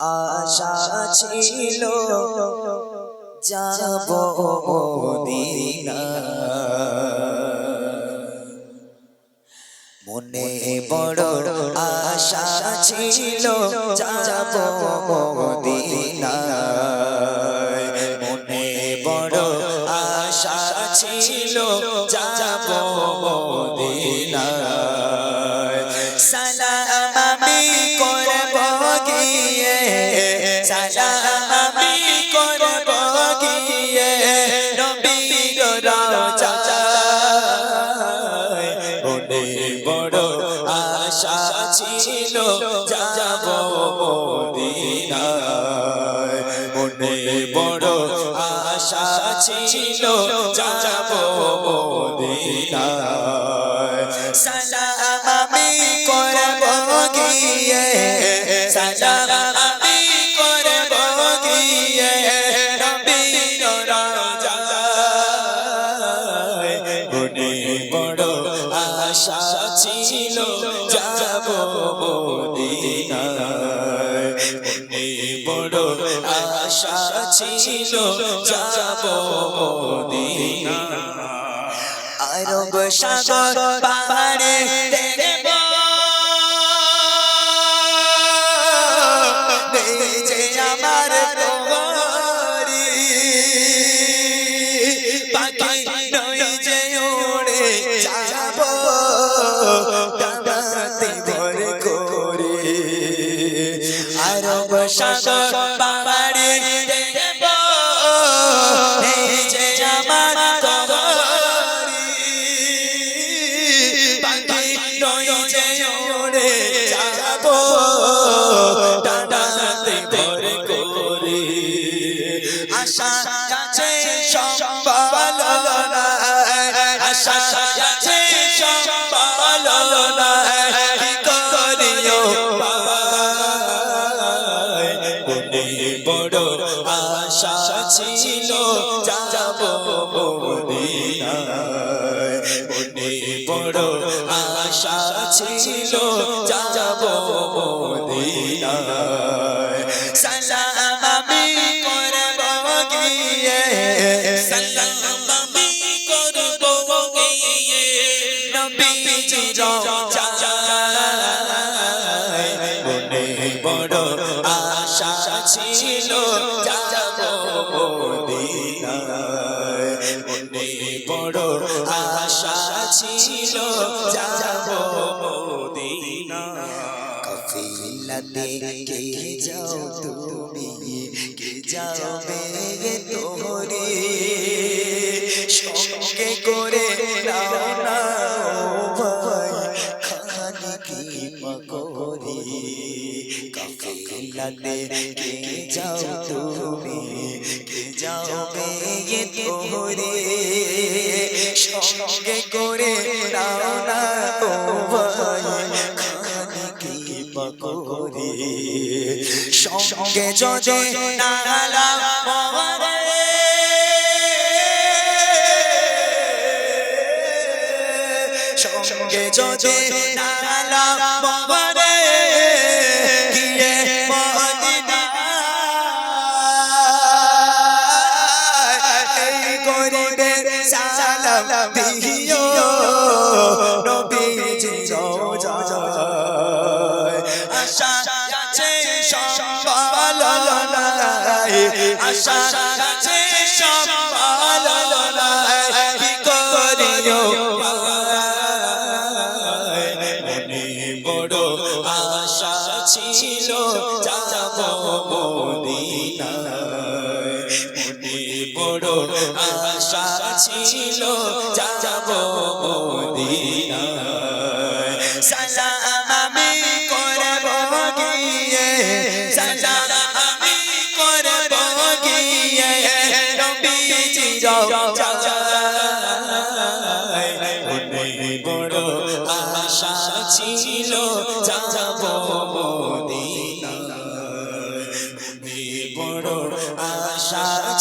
আশা ছিল যাব মনে বড় আশা ছিল যাব মদিনা মনে বড় আশা ছিল যাব সালাম আমি করব গিয়ে। নবীর রাজায় মনে বড় আশা ছিল যাব মদিনায়। মনে বড় আশা ছিল যাব মদিনায়। সালাম আমি করব গিয়ে। ছিল যাব বড় আশা ছিল যাব আরব সাগর পাহাড়ে দেখব আমার তোমারি সাগর পাহাড়ে দেখব এই যে আমার তোমারি পাখি নই যে উড়ে যাব ডানাতে ভর করে আশা কাছে সম্বল ছিল, যাব মনে বড় আশা ছিল, যাব সালাম আমি করব গিয়ে, সালাম আমি করব গিয়ে, নবীজি ছিল, যাব মদিনায়। মনে বড় আশা ছিল যাব মদিনায় কফিলাতে কে যাও তুমি কে যাবে তোরে সঙ্গে করে নাও না ভাই খানি কি মকরি কফিলাতে কে যাও তুমি কে যাবে তোরে সঙ্গে করে নাও না ও ভাই খানি কি মকরি সঙ্গে নালা মরে সঙ্গে নালা দিও নবীজি রোজায় আশা আছে সম্বল নাই আশা আছে আশা ছিল যাব মদিনায়। বড় আশা ছিল যাব মদিনায়। সালাম আমি করব গিয়ে, সালাম আমি করব গিয়ে। নবীজি রাজায়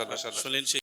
সেই